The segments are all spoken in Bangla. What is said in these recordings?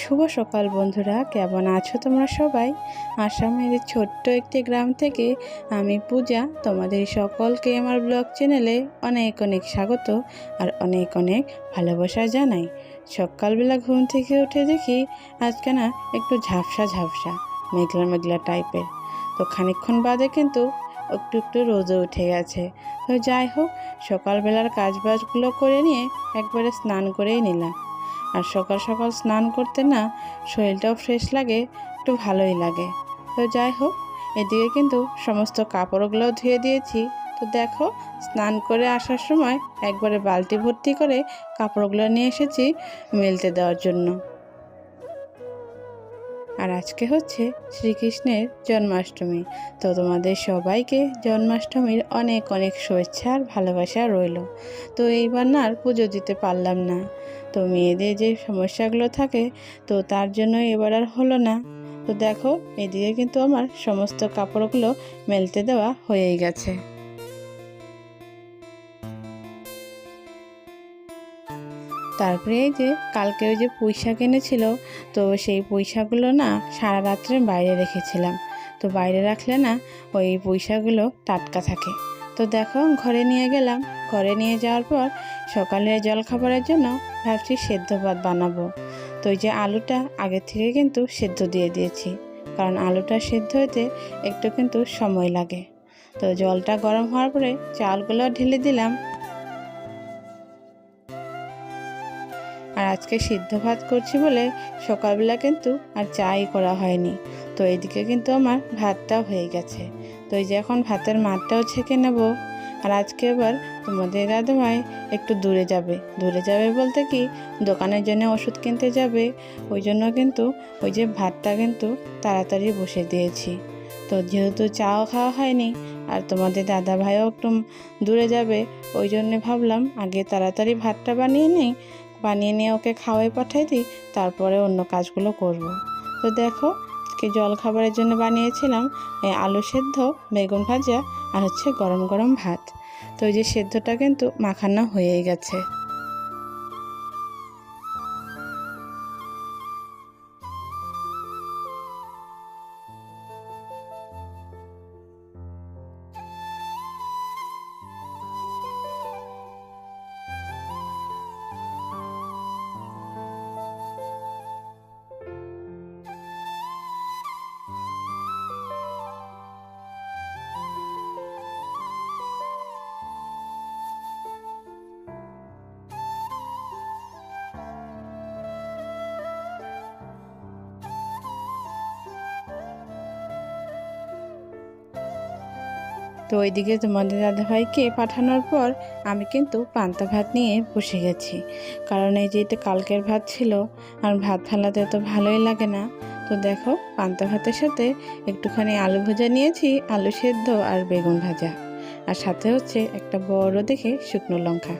শুভ সকাল বন্ধুরা, কেমন আছো তোমরা সবাই? আসামের ছোট্ট একটি গ্রাম থেকে আমি পূজা, তোমাদের সকলকে আমার ব্লগ চ্যানেলে অনেক অনেক স্বাগত আর অনেক অনেক ভালোবাসা জানাই। সকালবেলা ঘুম থেকে উঠে দেখি আজকে না একটু ঝাপসা ঝাপসা, মেঘলা মেঘলা টাইপের। তো খানিকক্ষণ বাদে কিন্তু একটু একটু রোদও উঠে গেছে। তো যাই হোক, সকালবেলার কাজবাজগুলো করে নিয়ে একবারে স্নান করেই নিলাম। আর সকাল সকাল স্নান করতে না শরীরটাও ফ্রেশ লাগে, একটু ভালোই লাগে। তো যাই হোক, এদিকে কিন্তু সমস্ত কাপড়গুলোও ধুয়ে দিয়েছি। তো দেখো, স্নান করে আসার সময় একবারে বালতি ভর্তি করে কাপড়গুলো নিয়ে এসেছি মেলতে দেওয়ার জন্য। আর আজকে হচ্ছে শ্রীকৃষ্ণের জন্মাষ্টমী। তো তোমাদের সবাইকে জন্মাষ্টমীর অনেক অনেক শুভেচ্ছা আর ভালোবাসা রইল। তো এইবার না আর পুজো দিতে পারলাম না। তো মেয়েদের যে সমস্যাগুলো থাকে, তো তার জন্য এবার আর হলো না। তো দেখো, এদিকে কিন্তু আমার সমস্ত কাপড়গুলো মেলতে দেওয়া হয়েই গেছে। তারপরে এই যে কালকে ওই যে পুঁইশাক এনেছিল, তো সেই পুঁইশাকগুলো না সারা রাত্রে বাইরে রেখেছিলাম। তো বাইরে রাখলে না ওই পুঁইশাকগুলো টাটকা থাকে। তো দেখো ঘরে নিয়ে গেলাম। ঘরে নিয়ে যাওয়ার পর সকালে জলখাবারের জন্য ভাবছি সেদ্ধ ভাত বানাবো। তো ওই যে আলুটা আগে থেকে কিন্তু সেদ্ধ দিয়ে দিয়েছি। কারণ আলুটা সেদ্ধ হতে একটু কিন্তু সময় লাগে। তো জলটা গরম হওয়ার পরে চালগুলো ঢেলে দিলাম। আজকে সিদ্ধ ভাত করছি বলে সকালবেলা কিন্তু আর চাই করা হয়নি। তো এদিকে কিন্তু আমার ভাতটাও হয়ে গেছে। তো এই যে এখন ভাতের মাঠটাও ছেঁকে নেব। আর আজকে এবার তোমাদের দাদাভাই একটু দূরে যাবে। দূরে যাবে বলতে কি, দোকানের জন্য ওষুধ কিনতে যাবে। ওই জন্য কিন্তু ওই যে ভাতটা কিন্তু তাড়াতাড়ি বসে দিয়েছি। তো যেহেতু চাও খাওয়া হয়নি, আর তোমাদের দাদা ভাইও একটু দূরে যাবে, ওই জন্যে ভাবলাম আগে তাড়াতাড়ি ভাতটা বানিয়ে নিই। বানিয়ে নিয়ে ওকে খাওয়াই পাঠাই দিই, তারপরে অন্য কাজগুলো করব। তো দেখো, আজকে জল খাবারের জন্য বানিয়েছিলাম আলু সেদ্ধ, বেগুন ভাজা আর হচ্ছে গরম গরম ভাত তো ওই যে সেদ্ধটা কিন্তু মাখানো হয়েই গেছে তো ওইদিকে তোমাদের দাদাভাইকে পাঠানোর পর আমি কিন্তু পান্তা ভাত নিয়ে বসে গেছি। কারণ এই যে এটা কালকের ভাত ছিল, আর ভাত ফেলাতে তো ভালোই লাগে না। তো দেখো, পান্তা ভাতের সাথে একটুখানি আলু ভাজা নিয়েছি, আলু সেদ্ধ আর বেগুন ভাজা। আর সাথে হচ্ছে একটা বড় দেখে শুকনো লঙ্কা।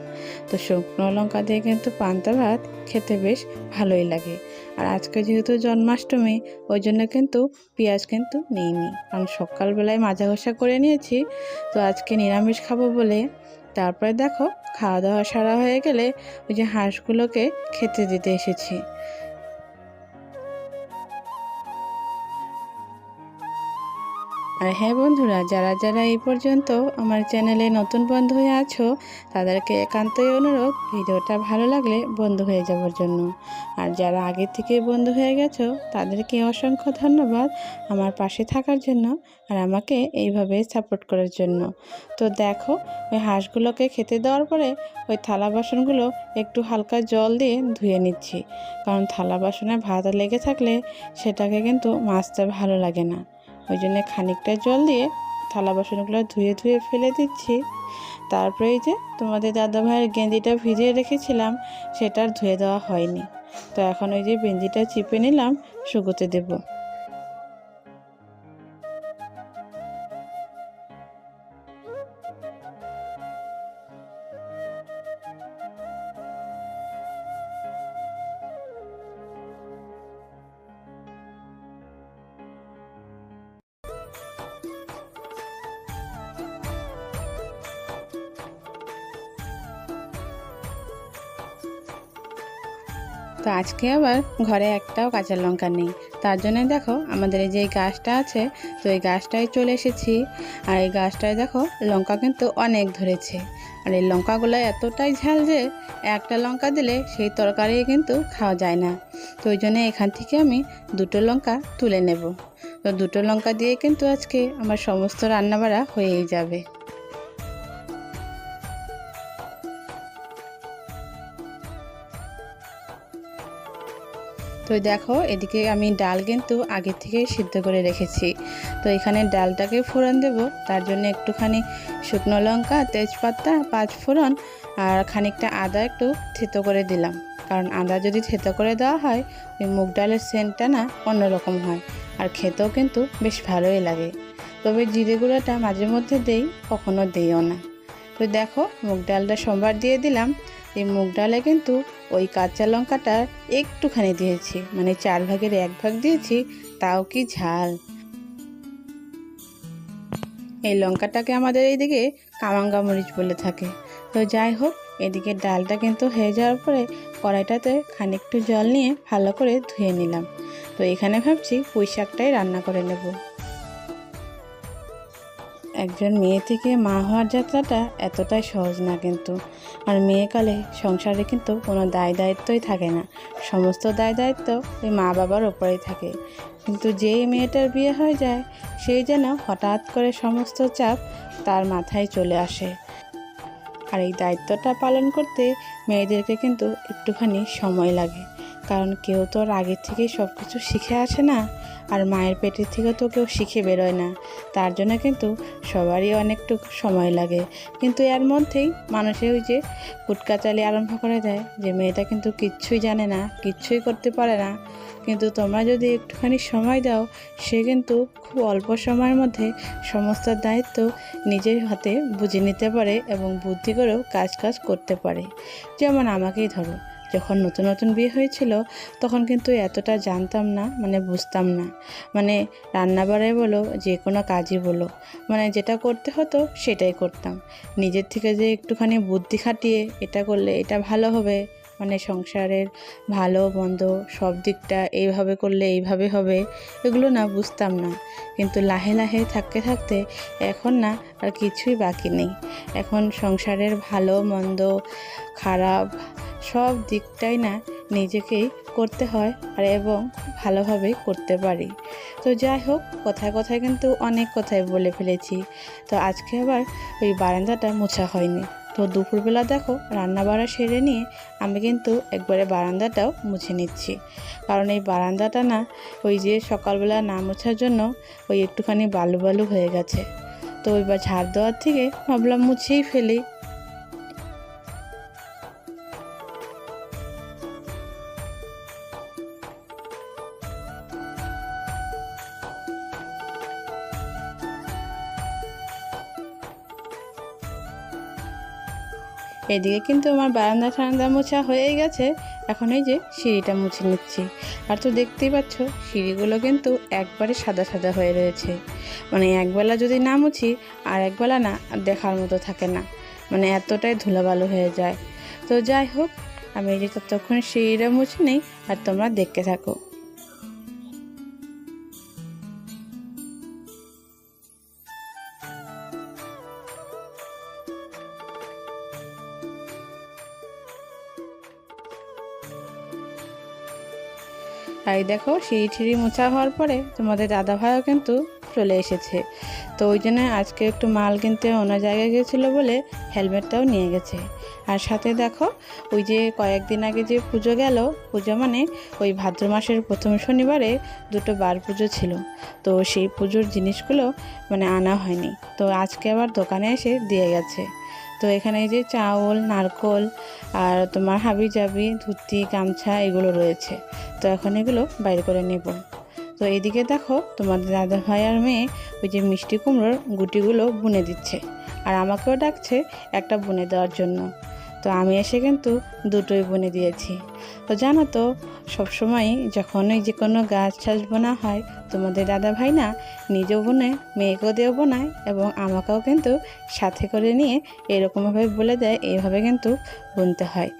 তো শুকনো লঙ্কা দিয়ে কিন্তু পান্তা ভাত খেতে বেশ ভালোই লাগে। আর আজকে যেহেতু জন্মাষ্টমী, ওই জন্য কিন্তু পেঁয়াজ কিন্তু নিইনি। কারণ সকালবেলায় মাজা ঘষা করে নিয়েছি, তো আজকে নিরামিষ খাব বলে। তারপরে দেখো, খাওয়া দাওয়া সারা হয়ে গেলে ওই যে হাঁসগুলোকে খেতে দিতে এসেছি। আর হ্যাঁ বন্ধুরা, যারা যারা এই পর্যন্ত আমার চ্যানেলে নতুন বন্ধু হয়ে আছো, তাদেরকে একান্তই অনুরোধ, ভিডিওটা ভালো লাগলে বন্ধু হয়ে যাওয়ার জন্য। আর যারা আগে থেকে বন্ধু হয়ে গেছো, তাদেরকে অসংখ্য ধন্যবাদ আমার পাশে থাকার জন্য আর আমাকে এইভাবে সাপোর্ট করার জন্য। তো দেখো, ওই হাঁসগুলোকে খেতে দেওয়ার পরে ওই থালা বাসনগুলো একটু হালকা জল দিয়ে ধুয়ে নিচ্ছি। কারণ থালা বাসনে ভাত লেগে থাকলে সেটাকে কিন্তু মাছতে ভালো লাগে না। ওই জন্য খানিকটা জল দিয়ে থালা বাসনগুলো ধুয়ে ধুয়ে ফেলে দিচ্ছি। তারপরে এই যে তোমাদের দাদা ভাইয়ের গেঞ্জিটা ভিজিয়ে রেখেছিলাম, সেটা আর ধুয়ে দেওয়া হয়নি। তো এখন ওই যে বেঞ্জিটা চিপে নিলাম, শুকোতে দেবো। তো আজকে আবার ঘরে একটাও কাঁচা লঙ্কা নেই। তার জন্য দেখো আমাদের এই যে গাছটা আছে, তো এই গাছটায় চলে এসেছি। আর এই গাছটায় দেখো লঙ্কা কিন্তু অনেক ধরেছে। আর এই লঙ্কাগুলো এতটাই ঝাল যে একটা লঙ্কা দিলে সেই তরকারি কিন্তু খাওয়া যায় না। তো ওই জন্য এখান থেকে আমি দুটো লঙ্কা তুলে নেব। তো দুটো লঙ্কা দিয়ে কিন্তু আজকে আমার সমস্ত রান্নাবাড়া হয়েই যাবে। তো দেখো, এদিকে আমি ডাল কিন্তু আগে থেকে সিদ্ধ করে রেখেছি। তো এখানে ডালটাকে ফোড়ন দেব, তার জন্য একটুখানি শুকনো লঙ্কা, তেজপাতা, পাঁচ ফোড়ন আর খানিকটা আদা একটু থেতো করে দিলাম। কারণ আদা যদি থেতো করে দেওয়া হয়, ওই মুগ ডালের সেন্টটা না অন্যরকম হয় আর খেতেও কিন্তু বেশ ভালোই লাগে। তবে জিরে গুঁড়োটা মাঝে মধ্যে দেই, কখনো দিইও না। তো দেখো, মুগ ডালটা সোমবার দিয়ে দিলাম। এই মুগ ডালে কিন্তু ওই কাঁচা লঙ্কাটা একটুখানি দিয়েছি। মানে চার ভাগের এক ভাগ দিয়েছি, তাও কি ঝাল। এই লঙ্কাটাকে আমাদের এইদিকে কামাঙ্গা মরিচ বলে থাকে। তো যাই হোক, এদিকে ডালটা কিন্তু হয়ে যাওয়ার পরে কড়াইটাতে খানিকটু জল নিয়ে ভালো করে ধুয়ে নিলাম। তো এখানে ভাবছি পুঁই শাকটাই রান্না করে নেব। একজন মেয়ে থেকে মা হওয়ার যাত্রাটা এতটাই সহজ না কিন্তু। আর মেয়েকালে সংসারে কিন্তু কোনো দায় দায়িত্বই থাকে না। সমস্ত দায় দায়িত্ব ওই মা বাবার ওপরেই থাকে। কিন্তু যেই মেয়েটার বিয়ে হয়ে যায়, সেই যেন হঠাৎ করে সমস্ত চাপ তার মাথায় চলে আসে। আর এই দায়িত্বটা পালন করতে মেয়েদেরকে কিন্তু একটুখানি সময় লাগে। কারণ কেউ তো আর আগের থেকেই সব কিছু শিখে আসে না। আর মায়ের পেটের থেকে তো কেউ শিখে বেরোয় না। তার জন্য কিন্তু সবারই অনেকটুকু সময় লাগে। কিন্তু এর মধ্যেই মানুষের ওই যে কুটকাচালি আরম্ভ করে দেয় যে মেয়েটা কিন্তু কিচ্ছুই জানে না, কিচ্ছুই করতে পারে না। কিন্তু তোমরা যদি একটুখানি সময় দাও, সে কিন্তু খুব অল্প সময়ের মধ্যে সমস্ত দায়িত্ব নিজের হাতে বুঝে নিতে পারে এবং বুদ্ধি করেও কাজ কাজ করতে পারে। যেমন আমাকেই ধরো যখন নতুন নতুন বিয়ে হয়েছিল, তখন কিন্তু এতটা জানতাম না মানে বুঝতাম না। মানে রান্নাবাড়াই বলো, যে কোনো কাজই বলো মানে যেটা করতে হতো সেটাই করতাম। নিজের থেকে যে একটুখানি বুদ্ধি খাটিয়ে এটা করলে এটা ভালো হবে মানে সংসারের ভালো, মন্দ সব দিকটা এইভাবে করলে এইভাবে হবে, এগুলো না বুঝতাম না। কিন্তু লাহে লাহে থাকতে থাকতে এখন না আর কিছুই বাকি নেই। এখন সংসারের ভালো, মন্দ, খারাপ সব দিকটাই না নিজেকেই করতে হয় আর এবং ভালোভাবে করতে পারি। তো যাই হোক, কথায় কথায় কিন্তু অনেক কথাই বলে ফেলেছি। তো আজকে আবার ওই বারান্দাটা মোছা হয়নি। তো দুপুরবেলা দেখো রান্না বাড়া সেরে নিয়ে আমি কিন্তু একবারে বারান্দাটাও মুছে নিচ্ছি। কারণ এই বারান্দাটা না, ওই যে সকালবেলা না মোছার জন্য ওই একটুখানি বালু বালু হয়ে গেছে। তো এবার ঝাড় দেওয়ার থেকে ভাবলাম মুছেই ফেলি। এদিকে কিন্তু আমার বারান্দা ঠান্ডা মোছা হয়েই গেছে। এখন এই যে সিঁড়িটা মুছে নিচ্ছি। আর তো দেখতেই পাচ্ছ, সিঁড়িগুলো কিন্তু একবারে সাদা সাদা হয়ে রয়েছে। মানে একবেলা যদি না মুছি, আর একবেলা না দেখার মতো থাকে না। মানে এতটাই ধুলাবালু হয়ে যায়। তো যাই হোক, আমি এই যে ততক্ষণ সিঁড়িটা মুছে নেই, আর তোমরা দেখতে থাকো। আর দেখো সিঁড়ি ঠিড়ি মোছা হওয়ার পরে তোমাদের দাদা ভাইও কিন্তু চলে এসেছে। তো ওই জন্য আজকে একটু মাল কিনতে অন্য জায়গায় গেছিল বলে হেলমেটটাও নিয়ে গেছে। আর সাথে দেখো, ওই যে কয়েকদিন আগে যে পুজো গেল, পুজো মানে ওই ভাদ্র মাসের প্রথম শনিবারে দুটো বার পুজো ছিল। তো সেই পুজোর জিনিসগুলো মানে আনা হয়নি। তো আজকে আবার দোকানে এসে দিয়ে গেছে। তো এখানে যে চাউল, নারকোল আর তোমার হাবি জাবি ধুতি, গামছা এগুলো রয়েছে। তো এখন এগুলো বাইর করে নেব। তো এদিকে দেখো তোমার দাদা ভাই আর মেয়ে ওই যে মিষ্টি কুমড়োর গুটিগুলো বুনে দিচ্ছে। আর আমাকেও ডাকছে একটা বুনে দেওয়ার জন্য। তো আমি এসে কিন্তু দুটোই বুনে দিয়েছি। তো জানো তো, সবসময় যখন ওই যে কোনো গাছ টাছ বোনা হয়, তোমাদের দাদা ভাই না নিজেও বোনায়, মেয়েকেও দিয়েও বোনায় এবং আমাকেও কিন্তু সাথে করে নিয়ে এরকমভাবে বলে দেয়, এইভাবে কিন্তু বুনতে হয়।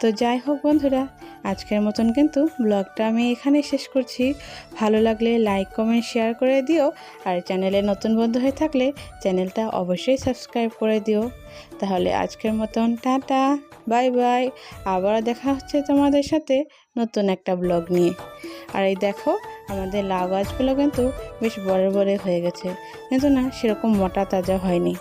তো যাই হোক বন্ধুরা, আজকের মতন কিন্তু ব্লগটা আমি এখানে শেষ করছি। ভালো লাগলে লাইক, কমেন্ট, শেয়ার করে দিও আর চ্যানেলে নতুন বন্ধু হয়ে থাকলে চ্যানেলটা অবশ্যই সাবস্ক্রাইব করে দিও। তাহলে আজকের মতন, টাটা। বাই বাই, আবার দেখা হচ্ছে তোমাদের সাথে নতুন একটা ব্লগ নিয়ে। আর এই দেখো, আমাদের লাউ গাছগুলো কিন্তু বেশ বড় বড় হয়ে গেছে। কিন্তু না, সেরকম মোটা তাজা হয়নি।